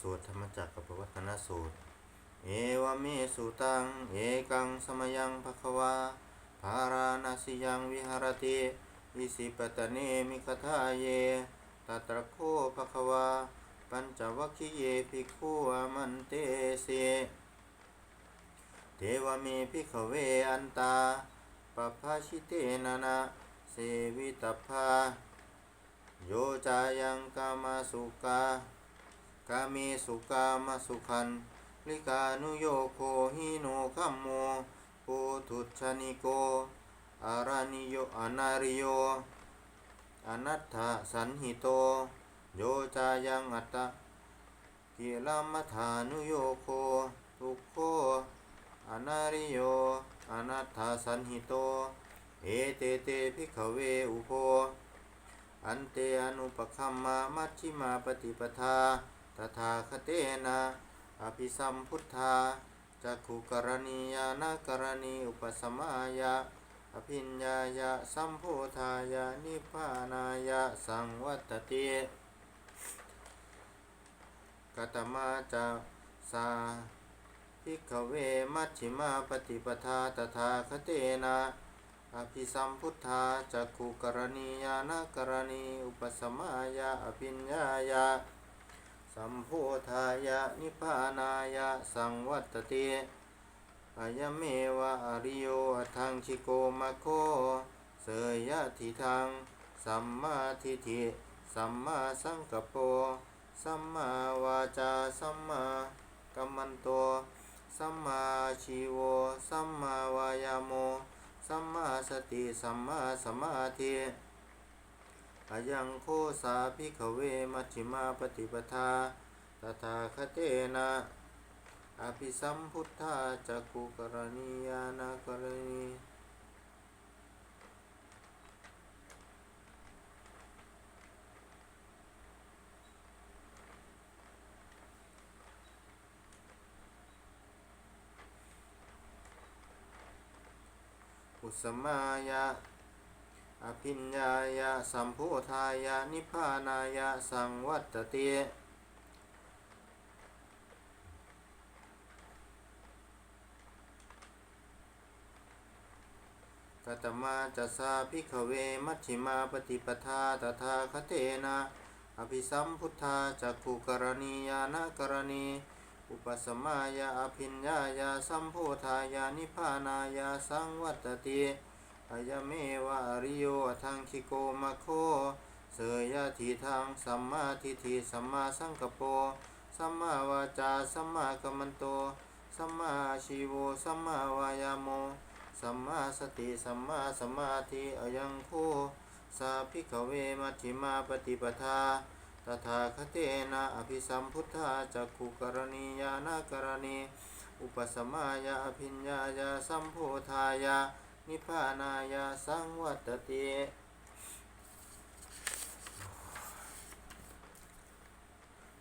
สวดธรรมจักรกับวัตนสูตร เอวเมสุตัง เอกังสมยังภควาภาราณสิยังวิหารติอิสิปตะเนมิคทาเยตัตระโคภควา ปัญจวัคคีเยภิกขุอมันเตเสเทวเมภิกขเวอันตาปภาชิเตนะนะเสวิตพาโยจายังกามาสุกา กามีสุกามาสุขันลิกานุโยโคหิโนคัมโมปุถุชนิโกอารานิโยอนาริโยอนัตถสันหิโต โยจายังอัตตะกิลามัฐานุโยโคทุกโคอนาริโยอนัตถสันหิโต เอเตเตภิกขเวอุโพอันเตอนุปคัมมามัชชิมาปฏิปทา ตถาคเตนะอภิสัมพุทธาจักขุกรณียานากรณีอุปสมายะอภิญญายะสัมโพธายะนิพพานายะสังวัตติกตมาจะสาภิกขเวมัชิมาปฏิปทาตถาคเตนะอภิสัมพุทธาจักขุกรณียานากรณีอุปสมายะอภิญญายะ สัมโพธายะนิพพานายะสังวัตติอายเมวะอริโยทังชิโกมะโค เสยยะทิทัง สัมมาทิฏฐิ สัมมาสังกปโปสัมมาวาจา สัมมากัมมันโต สัมมาชีโว สัมมาวายาโม สัมมาสติ สัมมาสมาธิ อายังโคสาภิกขเวมัชฌิมาปฏิปทาตถาคเตนะอภิสัมพุทธาจักุกรณียานากรณีอุสมายะ อภิญญายะสัมโพธายะนิพพานายะสังวัตติกตมาจัสาภิกขเวมัชฌิมาปฏิปทาตถาคเตนะอภิสัมพุทธาจักขุกรณียานากรณี อุปสมายะอภิญญายะสัมโพธายะนิพานายะสังวัตติ ยเมวะอริโยทังคิโกมะโค เสยยะทีทางสัมมาทิฏฐิสัมมาสังกปโปสัมมาวาจาสัมมากัมมันโต สัมมาชีโวสัมมาวายาโม สัมมาสติสัมมาสมาธิอยังโคสาภิกเวมัชิมาปฏิปทาตถาคเตนะอภิสัมพุทธาจักขุกรณียานากรณี อุปสมายะอภิญญายะสัมโพธายะ นิพพานายาสังวัตติ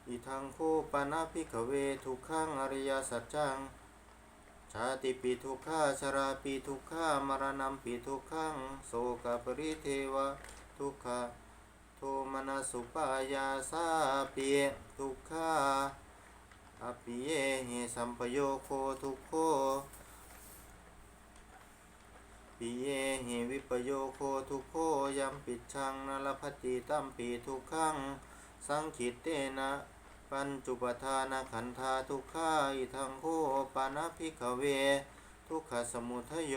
อิทังโคปนาภิกเวทุกขังอริยสัจจัง ชาติปีทุกขาชราปีทุกขามรณะปีทุกขังโสกปริเทวะทุกขะโทมนัสุปายาสาปีทุกขาอปิเยหิสัมปโยโคทุกโค ปิเยหิวิปโยโคทุโคยัมปิดชังนลพติตัมปีทุกขังสังขิตเตนะปัญจุปทานขันธาทุกขาอิทังโคปานาภิกขเว ทุกขสมุทโย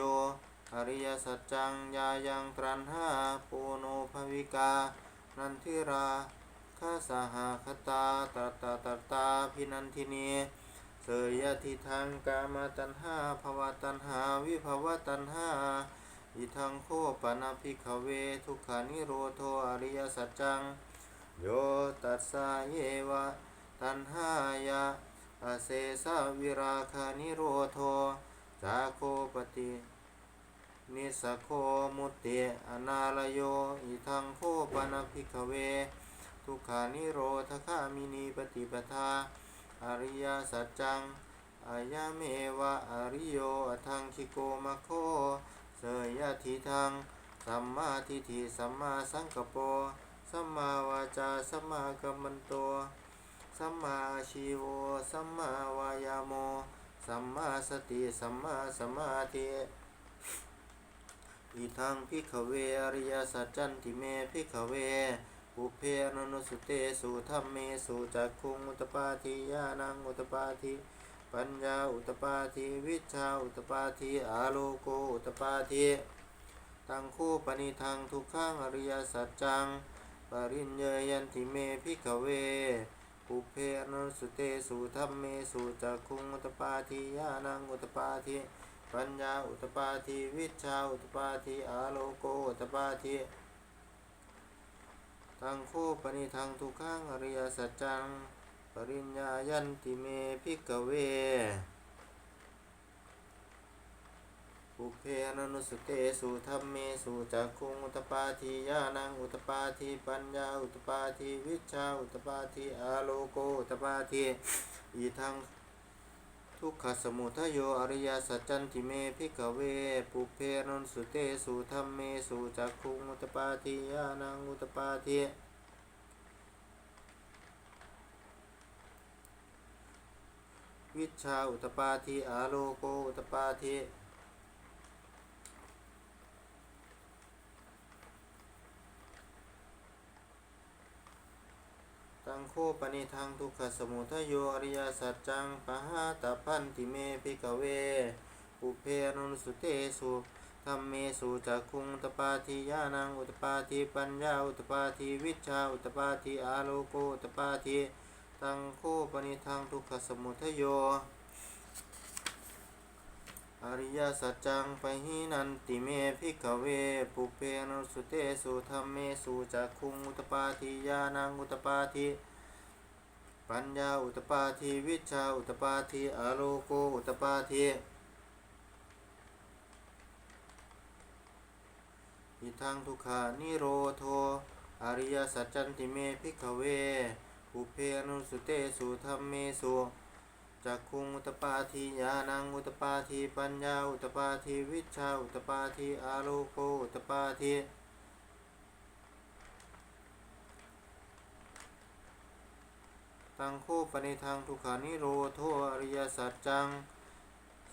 อริยสัจจังยายังตรันหาปูโนภวิกา นันทิราคาสหคตาตตาตตาพินันทินี สยยะทิทางกามตัณหาภวตัณหา วิภวตัณหาอิทังโคปนาภิกขเว ทุกขานิโรโทอริยสัจจัง โยตัสสะเยวะ ตัณหายะอาเสสะวิราคานิโรโทจาโคปฏินิสโคมุตเตอนาลโยอิทังโคปนาภิกขเว ทุกขานิโรธคามินีปฏิปทา อริยสัจจังอายาเมวะอริโยอทังคิโกมะโคเสยยะทีทังสัมมาทิฏฐิสัมมาสังกปรสัมมาวาจาสัมมากัมมันโตสัมมาชีโวสัมมาวายาโมสัมมาสติสัมมาสมาธิอิทังพิขเวอริยสัจจันติเมพิขเว ปุเพนนุสุเตสุธรรมเมสุจักคุงอุตปาทิยานังอุตปาทิปัญญาอุตปาทิวิชาอุตปาทิอาโลโกอุตปาทิตังคู่ปณิทังทุกขังอริยสัจจังปริญเยยันติเมพิกเวปุเพอนุสุเตสุธรรมเมสุจักคุงอุตปาทิยานังอุตปาทิปัญญาอุตปาทิวิชชาอุตปาทิอาโลโกอุตปาทิ ทังโคปนิทังทุกขังอริยสัจจัง ปริญญายันติเมพิกเวปุเพนนุสเตสุธรรมเมสุจักคุงอุตปาทิยานังอุตปาทิปัญญาอุตปาทิวิชชาอุตปาทิอาโลโกอุตปาทิอีทัง ทุกขสมุทโยอริยสัจจันติเมพิกเว ปุเพนนุเตสุธรรมเมสุจักคุงอุตปาทิยานังอุตปาทิวิชชาอุตปาทิอาโลโกอุตปาทิ งโคปนิทังทุกขสมุทโยอริยสัจจังปะหาตาพันติเมพิกเวปุเพนุสุเตสุธรรมเมสุจักคุงตปาทิยานังอุตปาทิปัญญาอุตปาทิวิชชาอุตปาทิอาโลโกอุตปาทิตังโคปนิทังทุกขสมุทโย ริยสัจจังปะหินันติเมพิกเว ปุเพนุสุเตสุธรรมเมสุจักคุงอุตปาทิยานังอุตปาทิปัญญาอุตปาทิวิชาอุตปาทิอโลโกอุตปาทิอิทังทุกขานิโรโทอริยสัจจันติเมพิกเว ปุเพนุสุเตสุธรรมเมสุ จักคุงอุตปาทิยานังอุตปาทิปัญญาอุตปาทิวิชาอุตปาทิอาโลโกอุตปาทิตังโคปนิทังทุกขานิโรโทอริยสัจจัง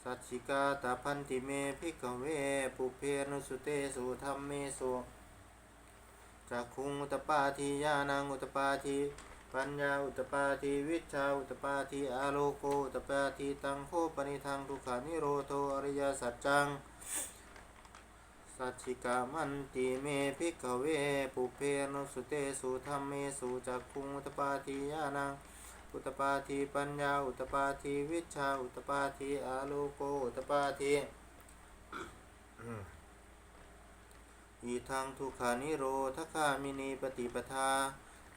สัจฉิกาตาพันติเมพิกเวปุเพนุสุเตสุธรรมเมสุจักคุงอุตปาทิยานังอุตปาทิ ปัญญาอุตปาทิวิชาอุตปาทิอาโลโกอุตปาทิตังโคปนิทังทุขานิโรโทอริยสัจจังสัจฉิกามันติเมพิกเวปุเพนุสุเตสุธรรมเมสุจักคุงอุตปาทิยานังอุตปาทิปัญญาอุตปาทิวิชาอุตปาทิอาโลโกอุตปาทิอีทางทุขานิโรธคามินีปฏิปทา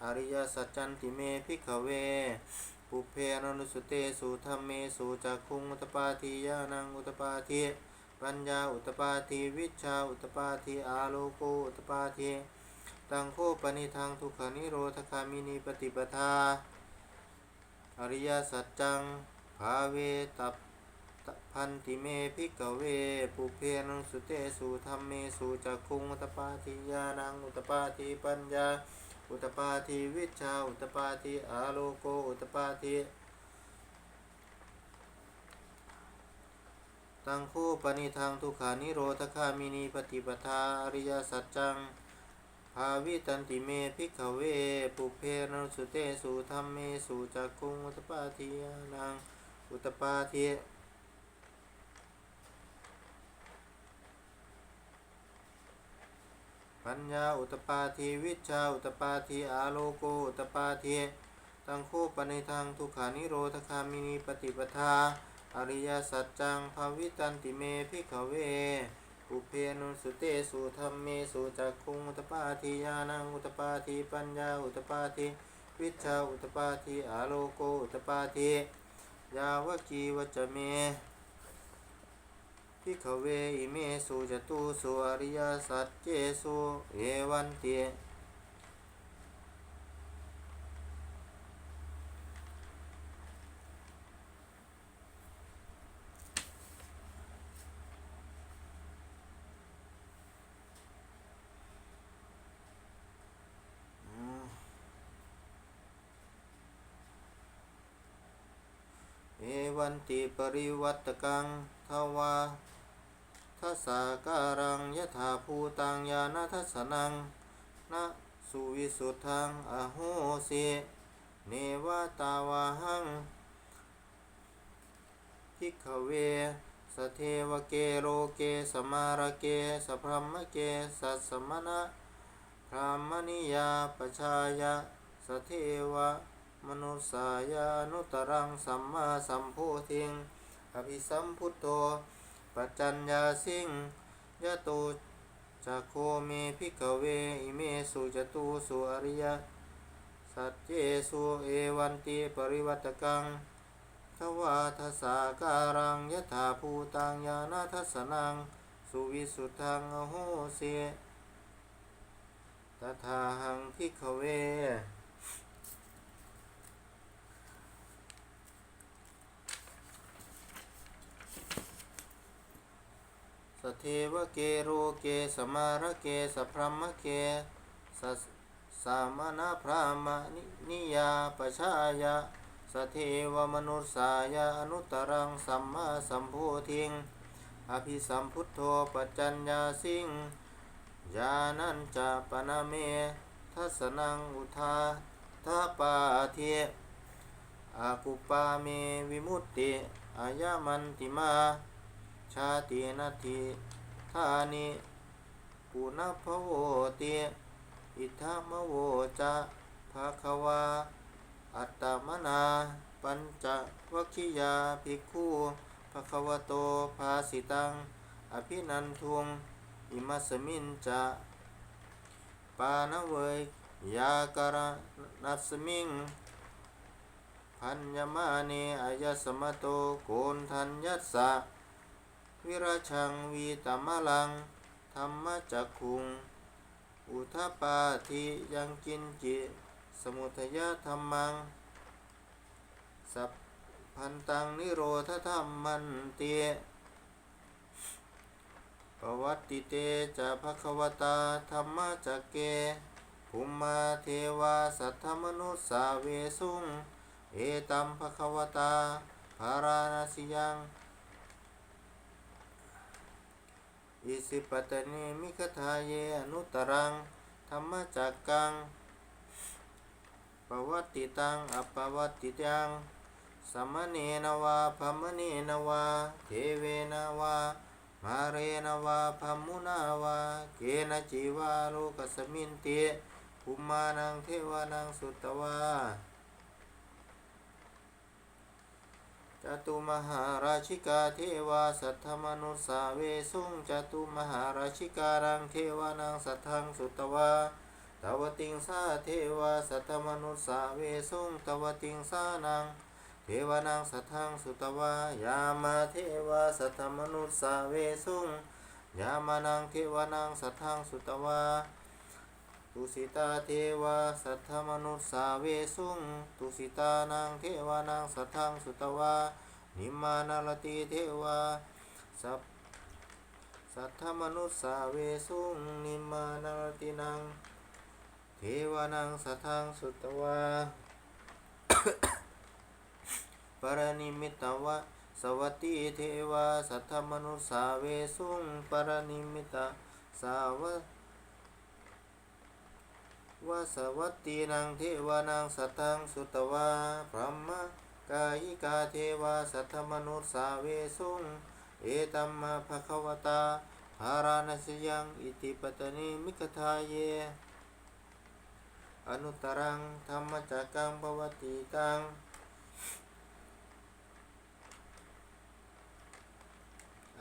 อริยสัจจันติเมพิกเว ปุเพอนุสุเตสุธรรมเมสุจักคุงอุตปาทิยานังอุตปาทิปัญญาอุตปาทิวิชชาอุตปาทิอาโลโกอุตปาทิตังโคปนิทางทุกขานิโรธคามินีปฏิปทา อริยสัจจังภาเวตัปตพันติเมพิกเว ปุเพนังสุเตสุธรรมเมสุจักคุงอุตปาทิยานังอุตปาทิปัญญา อุตปาทิวิชาอุตปาทิอาโลโกอุตปาทิตังคู่ปณิทางทุขานิโรธคามินีปฏิปทาอริยสัจจังภาวิตันติเมพิกเว ปุเพนสุเตสุธรรมเมสุจักคุงอุตปาทิยานังอุตปาทิ ปัญญาอุตปาทิวิชาอุตปาทิอาโลโกอุตปาทิตังโคปนิทังทุกขานิโรธคามินีปฏิปทา อริยสัจจังภาวิตันติเมพิกเวปุเพนุสุเตสุธรรมเมสุจักคุงอุตปาทิยานังอุตปาทิปัญญาอุตปาทิวิชาอุตปาทิอาโลโกอุตปาทิยาวกีวจเม พิขเวอิเมสุจตุสุอริยสัจเจสุเอวันเตวันติปริวัตกังทวา ทัสสาการังยถาภูตังญาณทัสนังนะสุวิสุทธังอโหสิเนวตาวาหังพิกเวสเทวเกโลเกสมารเกสพรหมเกสัสมณะพรามณิยาปชายะสเทวะมนุสายานุตรังสัมมาสัมโพธิงอภิสัมพุทโธ ปัจจัญญาสิงยะโตจักโคเมพิกเวอิเมสุจตุสุอริยสัจเจสุเอวันติปริวัตกังทวาทัสาการังยถาภูตังญาณทัสนัง สุวิสุทังอโหเสตถาหังพิกเว เทวเกโรเกสมารเกสพรหมเกสสามณพรามณินิยาปชายะสเทวมนุสายาอนุตรังสัมมาสัมโพธิงอภิสัมพุทโธปัจจัญญาสิงญาณัญจะปนะเมทัสนังอุทาทาปาเทอากุปาเมวิมุตติอายามันติมา ชาตินาทีธานิปุณพโวติอิทามโวจะภาควา อัตตมนา ปัญจวัคคิยาภิกขุภะควโตภาสิตัง อภินันทุง อิมัสมินจะปานเวยยาการนัสมิงพันยมาเนอายสมโตโกนทัญยัสสะ วิราชังวีตมะลัง ธรรมจักขุง อุทปาทิยังกินจิ สมุทยธรรมัง สัพพันตังนิโรธธรรมมันเตปวัตติเตจะภควตาธรรมจักเกภูมิมาเทวาสัทธมนุสสาเวสุง เอตัมภควตาภาราณสิยัง อิสิปตเนมิคทาเยอนุตรังธรรมจักกังปวัตติตังอปวัตติตังสมมเนนวาพมเนนวาเทเวนวามาเรนวาพมุนาวาเกณจีวาโลกสมินติภูมานังเทวานังสุตวา จตุมหาราชิกาเทวาสัทธมนุสสาเวสุงจตุมหาราชิการังเทวานังสัทธังสุตวาตวติงสาเทวาสัทธมนุสสาเวสุงตวติงสานังเทวานังสัทธังสุตวายามาเทวาสัทธมนุสาเวสุงยามานังเทวานังสัทธังสุตวา ตุสิตาเทวาสัทธมนุสสาเวสุงตุสิตานังเทวานังสัทธังสุตวานิมานารติเทวาสัพสัทธมนุสสาเวสุงนิมานารตินังเทวานังสัทธังสุตวาปรนิมิตวะสวัตติเทวาสัทธมนุสสาเวสุงปรนิมิตาสาวะ วาสวัตตีนังเทวานังสัทธังสุตวาพรหมกายิกาเทวาสัทธมนุสสาเวสุงเอตัมมาภควตาภาราณสยังอิติปตนิมิคทาเย อนุตรังธรรมจักังปวัตติตัง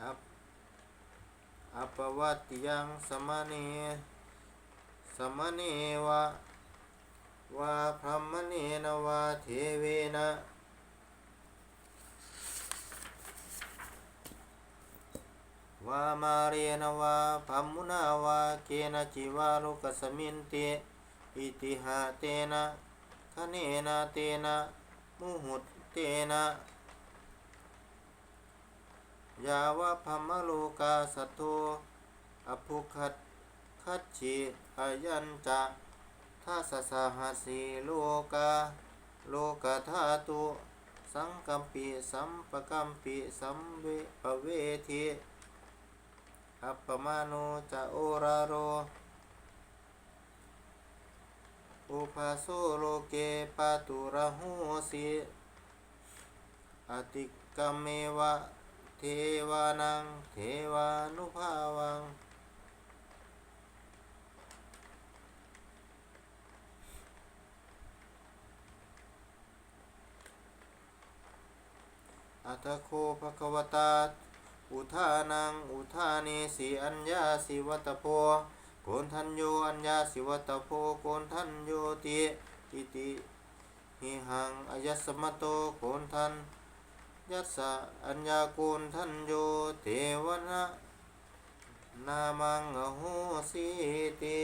อัปอัปวัติยังสมเน สมเนวะวาพรหมเนนวาเทเวนะวามาเรนวาพรหมุนาวาเกนะจิวาลุกสมินติอิติหะเตนะคะเนนะเตนะมุหุตเตนะยาวะพัมมะโลกาสัตโตอภุคัตคัตฉิ อายัญจะทัสสะหสีโลกาโลกธาตุสังกัมปิสัมปกัมปิสัมเวปเวทิอัปปมาโนจะโอราโร อุปาโสโลเกปาตุระหูสิอติกเมวะ เทวานัง เทวานุภาวัง อัตโคภะคะวตา อุทานัง อุทาเนสีอัญญาสิวัตโพโกนทันโยอัญญาสิวัตโพโกนทันโยติอิติหิหังอายัสสมโตโกนทันยัสสะอัญญาโกนทันโยเทวนะนามังอโหสิติ